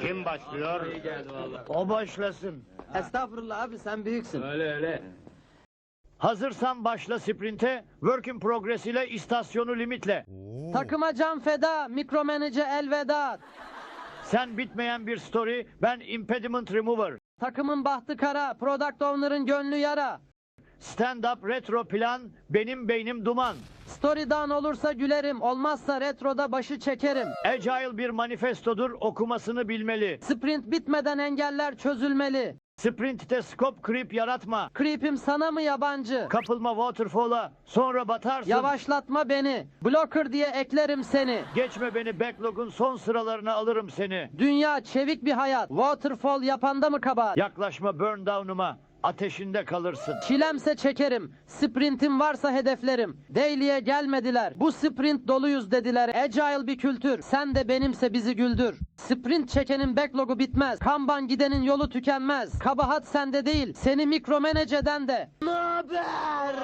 Kim başlıyor? O başlasın. Estağfurullah abi sen büyüksün. Öyle öyle. Hazırsan başla sprinte. Work in progress ile istasyonu limitle. Takıma can feda, mikromanager elveda. Sen bitmeyen bir story, ben impediment remover. Takımın bahtı kara, product owner'ın gönlü yara. Stand up retro plan, benim beynim duman. Story down olursa gülerim, olmazsa retroda başı çekerim. Agile bir manifestodur, okumasını bilmeli. Sprint bitmeden engeller çözülmeli. Sprint'te scope creep yaratma. Creep'im sana mı yabancı? Kapılma waterfall'a, sonra batarsın. Yavaşlatma beni. Blocker diye eklerim seni. Geçme beni backlog'un son sıralarına alırım seni. Dünya çevik bir hayat. Waterfall yapanda mı kabahat? Yaklaşma burn down'uma, ateşinde kalırsın. Çilemse çekerim. Sprintim varsa hedeflerim. Daily'e gelmediler. Bu sprint doluyuz dediler. Agile bir kültür. Sen de benimse bizi güldür. Sprint çekenin backlogu bitmez. Kanban gidenin yolu tükenmez. Kabahat sende değil. Seni mikromanage'den de. Naber?